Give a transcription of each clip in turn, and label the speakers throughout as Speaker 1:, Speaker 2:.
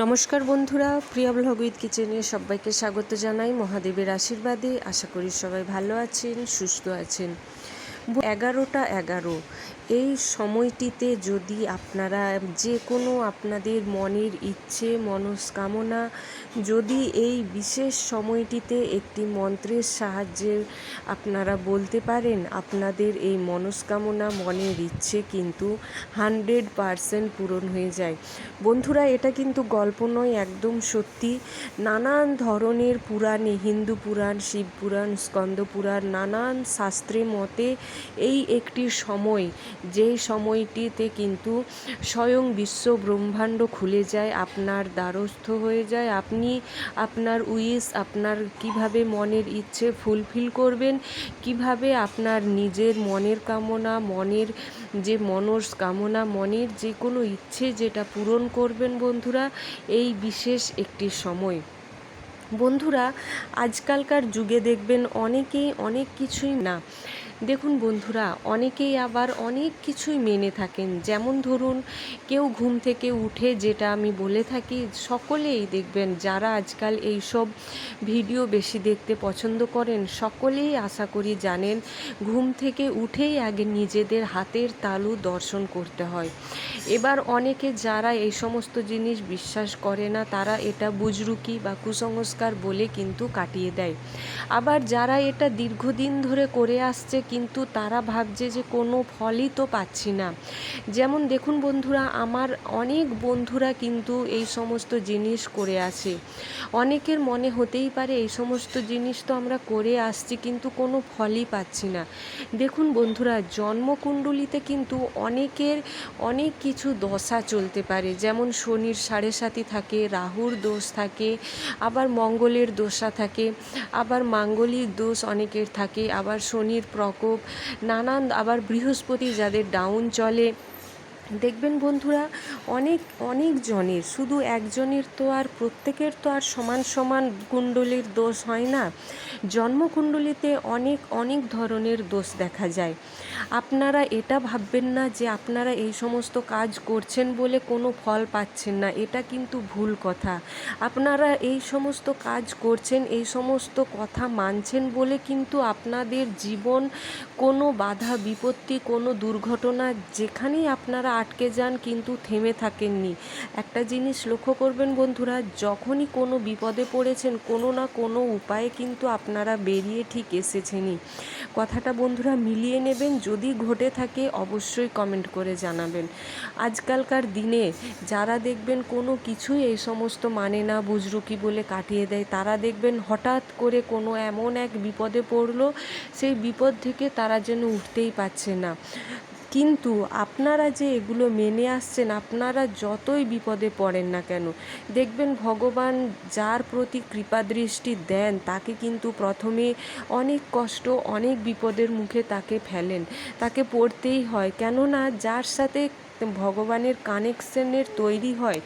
Speaker 1: নমস্কার বন্ধুরা, প্রিয়া blog with কিচেনে সবাইকে স্বাগত জানাই। মহাদেবের আশীর্বাদে আশা করি সবাই ভালো আছেন, সুস্থ আছেন। এগারোটা এগারো এই সময়টিতে যদি আপনারা যে কোনো আপনাদের মনের ইচ্ছে, মনস্কামনা, যদি এই বিশেষ সময়টিতে একটি মন্ত্রের সাহায্যে আপনারা বলতে পারেন, আপনাদের এই মনস্কামনা, মনের ইচ্ছে কিন্তু হান্ড্রেড পারসেন্ট পূরণ হয়ে যায়। বন্ধুরা, এটা কিন্তু গল্প নয়, একদম সত্যি। নানান ধরনের পুরাণে হিন্দু পুরাণ, শিব পুরাণ, স্কন্দ পুরাণ, নানান শাস্ত্রের মতে এই একটি সময় যেই সময়টিতে কিন্তু স্বয়ং বিশ্ব ব্রহ্মাণ্ড খুলে যায়, আপনার দ্বারস্থ হয়ে যায়, আপনি আপনার উইস আপনার কীভাবে মনের ইচ্ছে ফুলফিল করবেন, কীভাবে আপনার নিজের মনের কামনা, মনের যে মনস কামনা, মনের যে কোনো ইচ্ছে যেটা পূরণ করবেন বন্ধুরা, এই বিশেষ একটি সময়। বন্ধুরা, আজকালকার যুগে দেখবেন অনেকেই অনেক কিছুই না। দেখুন বন্ধুরা, অনেকেই আবার অনেক কিছুই মেনে থাকেন। যেমন ধরুন, কেউ ঘুম থেকে উঠে যেটা আমি বলে থাকি, সকলেই দেখবেন যারা আজকাল এই সব ভিডিও বেশি দেখতে পছন্দ করেন, সকলেই আশা করি জানেন, ঘুম থেকে উঠেই আগে নিজেদের হাতের তালু দর্শন করতে হয়। এবার অনেকে যারা এই সমস্ত জিনিস বিশ্বাস করে না, তারা এটা বুজরুকি বা কুসংস্কার বলে কিন্তু কাটিয়ে দেয়। আবার যারা এটা দীর্ঘদিন ধরে করে আসছে কিন্তু তারা ভাবছে যে কোনো ফলই তো পাচ্ছি না। যেমন দেখুন বন্ধুরা, আমার অনেক বন্ধুরা কিন্তু এই সমস্ত জিনিস করে আছে অনেকের মনে হতেই পারে এই সমস্ত জিনিস তো আমরা করে আসছি কিন্তু কোনো ফলই পাচ্ছি না। দেখুন বন্ধুরা, জন্মকুণ্ডলিতে কিন্তু অনেকের অনেক কিছু দশা চলতে পারে। যেমন শনির সাড়ে সাথী থাকে, রাহুর দোষ থাকে, আবার মঙ্গলের দোষা থাকে, আবার মাঙ্গলিক দোষ অনেকের থাকে, আবার শনির প্রকোপ নানান আবার বৃহস্পতি যাদের ডাউন চলে। দেখবেন বন্ধুরা, অনেক অনেক জনের, শুধু একজনের তো আর প্রত্যেকের তো আর সমান সমান কুণ্ডলীর দোষ হয় না। জন্মকুণ্ডলিতে অনেক অনেক ধরনের দোষ দেখা যায়। আপনারা এটা ভাববেন না যে আপনারা এই সমস্ত কাজ করছেন বলে কোনো ফল পাচ্ছেন না, এটা কিন্তু ভুল কথা। আপনারা এই সমস্ত কাজ করছেন, এই সমস্ত কথা মানছেন বলে কিন্তু আপনাদের জীবন কোনো বাধা, বিপত্তি, কোনো দুর্ঘটনা যেখানেই আপনারা আটকে যান কিন্তু থেমে থাকেননি। একটা জিনিস লক্ষ্য করবেন বন্ধুরা, যখনই কোনো বিপদে পড়েছেন, কোনো না কোনো উপায়ে কিন্তু আপনারা বেরিয়ে ঠিক এসেছেনই। কথাটা বন্ধুরা মিলিয়ে নেবেন, যদি ঘটে থাকে অবশ্যই কমেন্ট করে জানাবেন। আজকালকার দিনে যারা দেখবেন কোনো কিছুই এই সমস্ত মানে না, বুজরুকি বলে কাটিয়ে দেয়, তারা দেখবেন হঠাৎ করে কোনো এমন এক বিপদে পড়ল, সেই বিপদ থেকে তারা যেন উঠতেই পারছে না। কিন্তু আপনারা যে এগুলো মেনে আসছেন, আপনারা যতই বিপদে পড়েন না কেন, দেখবেন ভগবান যার প্রতি কৃপা দৃষ্টি দেন, তাকে কিন্তু প্রথমে অনেক কষ্ট, অনেক বিপদের মুখে তাকে ফেলেন। তাকে পড়তেই হয়। কেননা যার সাথে ভগবানের কানেকশনের তৈরি হয়।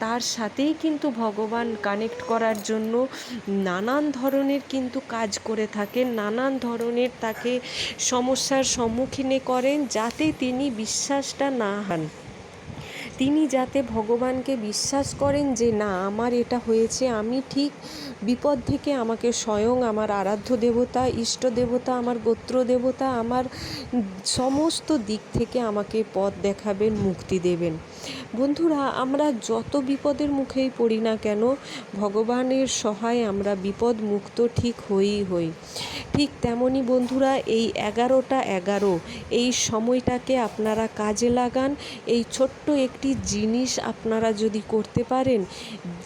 Speaker 1: তার সাথেই কিন্তু ভগবান কানেক্ট করার জন্য নানান ধরনের কিন্তু কাজ করে থাকেন, নানান ধরনের তাকে সমস্যার সম্মুখীনে করেন যাতে তিনি বিশ্বাসটা না হান তিনি যাতে ভগবানকে বিশ্বাস করেন যে, না, আমার এটা হয়েছে, আমি ঠিক বিপদ থেকে আমাকে স্বয়ং আমার আরাধ্য দেবতা, ইষ্ট দেবতা, আমার গোত্র দেবতা, আমার সমস্ত দিক থেকে আমাকে পথ দেখাবেন, মুক্তি দেবেন। বন্ধুরা, আমরা যত বিপদের মুখেই পড়ি না কেন, ভগবানের সহায় আমরা বিপদ মুক্ত ঠিক হই হই। ঠিক তেমনই বন্ধুরা, এই এগারোটা এগারো, এই সময়টাকে আপনারা কাজে লাগান, এই ছোট্ট একটি জিনিস আপনারা যদি করতে পারেন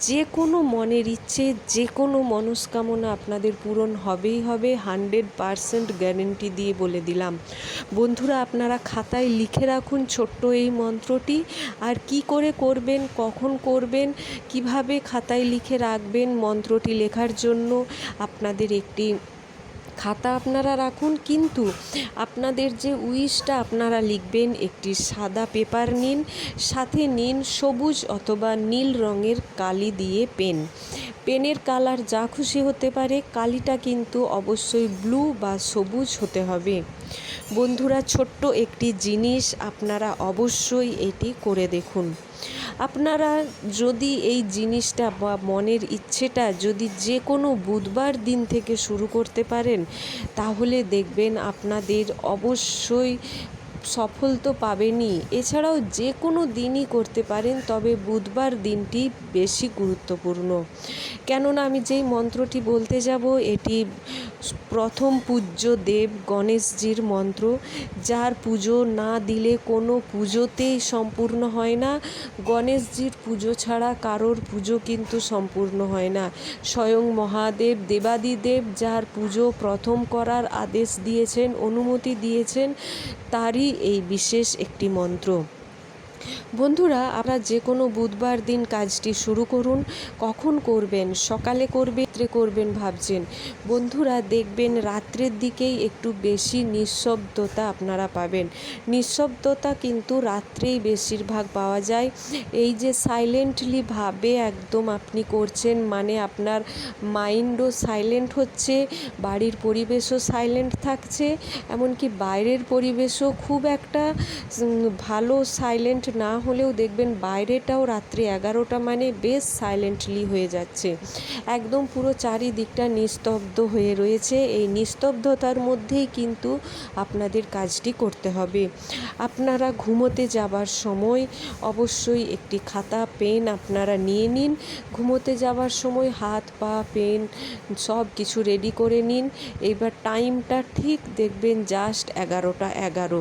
Speaker 1: যে কোনো মনের ইচ্ছে, যে কোনো মনস্কামনা আপনাদের পূরণ হবেই হবে, হান্ড্রেড পারসেন্ট গ্যারেন্টি দিয়ে বলে দিলাম। বন্ধুরা, আপনারা খাতায় লিখে রাখুন ছোট্ট এই মন্ত্রটি, আর কি করে করবেন, কখন করবেন, কীভাবে খাতায় লিখে রাখবেন মন্ত্রটি লেখার জন্য আপনাদের একটি খাতা আপনারা রাখুন, কিন্তু আপনাদের যে উইশটা আপনারা লিখবেন, একটি সাদা পেপার নিন, সাথে নিন সবুজ অথবা নীল রঙের কালি দিয়ে পেন। পেনের কালার যা খুশি হতে পারে, কালিটা কিন্তু অবশ্যই ব্লু বা সবুজ হতে হবে। বন্ধুরা, ছোট্ট একটি জিনিস আপনারা অবশ্যই এটি করে দেখুন। আপনারা যদি এই জিনিসটা বা মনের ইচ্ছেটা যদি যে কোনো বুধবার দিন থেকে শুরু করতে পারেন, তাহলে দেখবেন আপনাদের অবশ্যই সফল তো পাবেনই। এছাড়াও যে কোনো দিনই করতে পারেন, তবে বুধবার দিনটি বেশি গুরুত্বপূর্ণ। কেননা আমি যেই মন্ত্রটি বলতে যাব, এটি প্রথম পূজ্য দেব গণেশজির মন্ত্র। যার পুজো না দিলে কোনো পুজোতেই সম্পূর্ণ হয় না। গণেশজির পুজো ছাড়া কারোর পুজো কিন্তু সম্পূর্ণ হয় না। স্বয়ং মহাদেব, দেবাদিদেব যার পুজো প্রথম করার আদেশ দিয়েছেন, অনুমতি দিয়েছেন, তারই এই বিশেষ একটি মন্ত্র। বন্ধুরা, আপনারা যে কোনো বুধবার দিন কাজটি শুরু করুন। কখন করবেন? সকালে করবে রাত্রে করবেন ভাবছেন। বন্ধুরা, দেখবেন রাত্রের দিকেই একটু বেশি নিঃশব্দতা আপনারা পাবেন। নিঃশব্দতা কিন্তু রাত্রেই বেশিরভাগ পাওয়া যায়। এই যে সাইলেন্টলি ভাবে একদম আপনি করছেন মানে আপনার মাইন্ডও সাইলেন্ট হচ্ছে, বাড়ির পরিবেশও সাইলেন্ট থাকছে, এমনকি বাইরের পরিবেশও খুব একটা ভালো সাইলেন্ট না হলেও দেখবেন বাইরেটাও রাত্রি এগারোটা মানে বেশ সাইলেন্টলি হয়ে যাচ্ছে। একদম পুরো চারিদিকটা নিস্তব্ধ হয়ে রয়েছে। এই নিস্তব্ধতার মধ্যেই কিন্তু আপনাদের কাজটি করতে হবে। আপনারা ঘুমোতে যাবার সময় অবশ্যই একটি খাতা, পেন আপনারা নিয়ে নিন। ঘুমোতে যাবার সময় হাত, পা, পেন সব কিছু রেডি করে নিন। এবার টাইমটা ঠিক দেখবেন জাস্ট এগারোটা এগারো।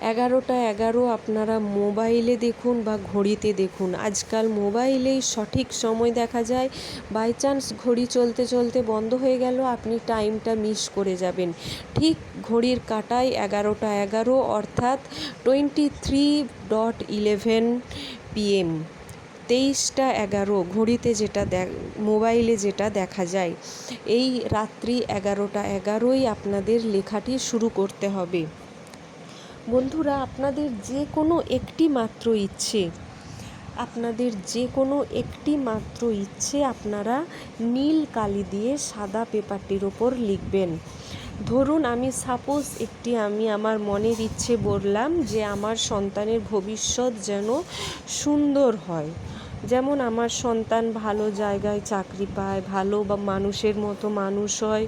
Speaker 1: এগারোটা এগারো আপনারা মোবাইলে দেখুন বা ঘড়িতে দেখুন। আজকাল মোবাইলেই সঠিক সময় দেখা যায়। বাই চান্স ঘড়ি চলতে চলতে বন্ধ হয়ে গেল, আপনি টাইমটা মিস করে যাবেন। ঠিক ঘড়ির কাটায় এগারোটা এগারো অর্থাৎ twenty three dot eleven PM তেইশটা এগারো ঘড়িতে যেটা মোবাইলে যেটা দেখা যায়। এই রাত্রি এগারোটা এগারোই আপনাদের লেখাটি শুরু করতে হবে। বন্ধুরা, আপনাদের যে কোনো একটি মাত্র ইচ্ছে, আপনাদের যে কোনো একটি মাত্র ইচ্ছে আপনারা নীল কালি দিয়ে সাদা পেপারটির ওপর লিখবেন। ধরুন, আমি সাপোজ একটি, আমি আমার মনের ইচ্ছে বললাম যে আমার সন্তানের ভবিষ্যৎ যেন সুন্দর হয়। যেমন আমার সন্তান ভালো জায়গায় চাকরি পায়, ভালো বা মানুষের মতো মানুষ হয়,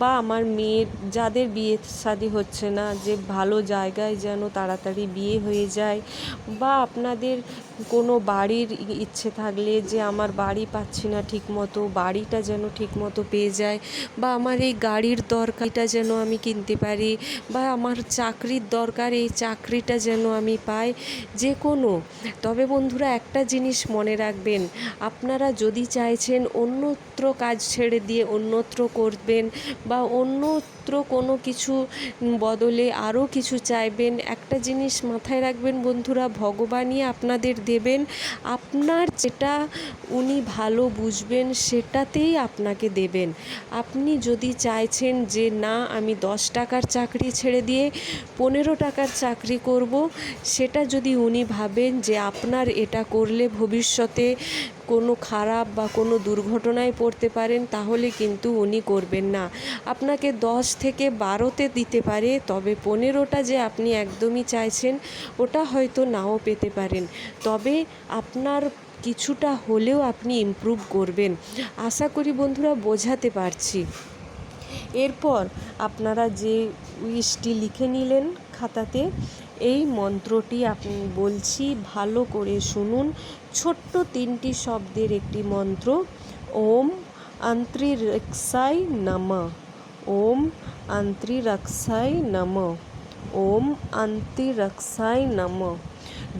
Speaker 1: বা আমার মেয়ের যাদের বিয়ে শাদি হচ্ছে না, যে ভালো জায়গায় যেন তাড়াতাড়ি বিয়ে হয়ে যায়, বা আপনাদের কোনো বাড়ির ইচ্ছে থাকলে যে আমার বাড়ি পাচ্ছি না ঠিক মতো বাড়িটা যেন ঠিক মতো পেয়ে যায়, বা আমার এই গাড়ির দরকারটা যেন আমি কিনতে পারি, বা আমার চাকরির দরকার, এই চাকরিটা যেন আমি পাই, যে কোনো। তবে বন্ধুরা একটা জিনিস মনে রাখবেন, আপনারা যদি চাইছেন অন্যত্র কাজ ছেড়ে দিয়ে অন্যত্র করবেন বা অন্যত্র কোনো কিছু বদলে আরও কিছু চাইবেন, একটা জিনিস মাথায় রাখবেন বন্ধুরা, ভগবানই আপনাদের দেবেন। আপনার যেটা উনি ভালো বুঝবেন সেটাতেই আপনাকে দেবেন। আপনি যদি চাইছেন যে না, আমি দশ টাকার চাকরি ছেড়ে দিয়ে পনেরো টাকার চাকরি করব, সেটা যদি উনি ভাবেন যে আপনার এটা করলে ভবিষ্যতে কোনো খারাপ বা কোনো দুর্ঘটনায় পড়তে পারেন, তাহলে কিন্তু উনি করবেন না। আপনাকে দশ থেকে বারোতে দিতে পারে, তবে পনেরোটা যে আপনি একদমই চাইছেন, ওটা হয়তো নাও পেতে পারেন। তবে আপনার কিছুটা হলেও আপনি ইমপ্রুভ করবেন। আশা করি বন্ধুরা বোঝাতে পারছি। এরপর আপনারা যে উইশটি লিখে নিলেন খাতাতে এই মন্ত্রটি আপনি বলছি ভালো করে শুনুন। ছোট্ট তিনটি শব্দের একটি মন্ত্র, ওম আন্ত্রিরক্ষায় নম, ওম আন্ত্রিরক্ষায় নম, ওম আন্তিরক্ষায় নম।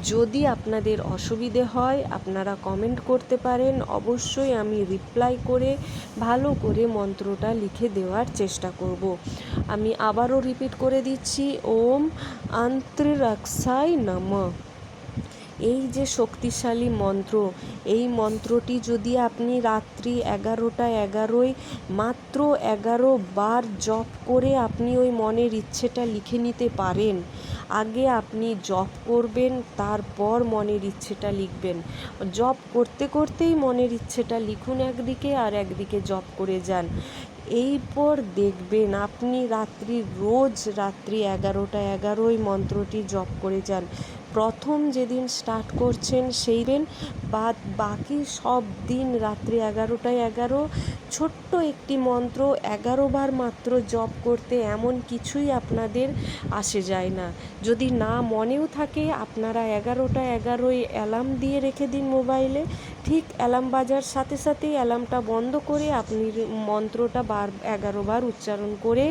Speaker 1: যদি আপনাদের অসুবিধে হয়, আপনারা কমেন্ট করতে পারেন। অবশ্যই আমি রিপ্লাই করে, ভালো করে মন্ত্রটা লিখে দেওয়ার চেষ্টা করব। আমি আবারও রিপিট করে দিচ্ছি। ওম আন্ত্রিরক্ষায় নম। এই যে শক্তিশালী মন্ত্র, এই মন্ত্রটি যদি আপনি রাত্রি এগারোটা এগারোয় মাত্র এগারো বার জপ করে আপনি ওই মনের ইচ্ছেটা লিখে নিতে পারেন, আগে আপনি জপ করবেন, তারপর মনের ইচ্ছেটা লিখবেন। জপ করতে করতেই মনের ইচ্ছেটা লিখুন একদিকে আর একদিকে জপ করে যান। এইপর দেখবেন আপনি রাত্রি রোজ রাত্রি এগারোটা এগারোই মন্ত্রটি জপ করে যান। প্রথম যেদিন স্টার্ট করছেন সেই দিন, বাদ বাকি সব দিন রাত্রি এগারোটায় এগারো, ছোট্ট একটি মন্ত্র, এগারো বার মাত্র জপ করতে এমন কিছুই আপনাদের আসে যায় না। যদি না মনেও থাকে, আপনারা এগারোটা এগারোই অ্যালার্ম দিয়ে রেখে দিন মোবাইলে ঠিক অ্যালার্ম বাজার সাথে সাথেই অ্যালার্মটা বন্ধ করে আপনি মন্ত্রটা বার, এগারো বার উচ্চারণ করে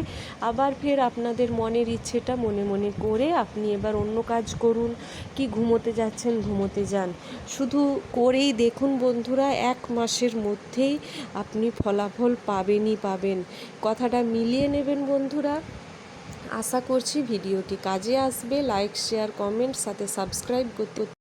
Speaker 1: আবার ফের আপনাদের মনের ইচ্ছেটা মনে মনে করে আপনি এবার অন্য কাজ করুন। কি ঘুমোতে যাচ্ছেন, ঘুমোতে যান। শুধু করেই দেখুন বন্ধুরা, এক মাসের মধ্যেই আপনি ফলাফল পাবেনই পাবেন। কথাটা মিলিয়ে নেবেন বন্ধুরা। আশা করছি ভিডিওটি কাজে আসবে। লাইক, শেয়ার, কমেন্ট, সাথে সাবস্ক্রাইব করতে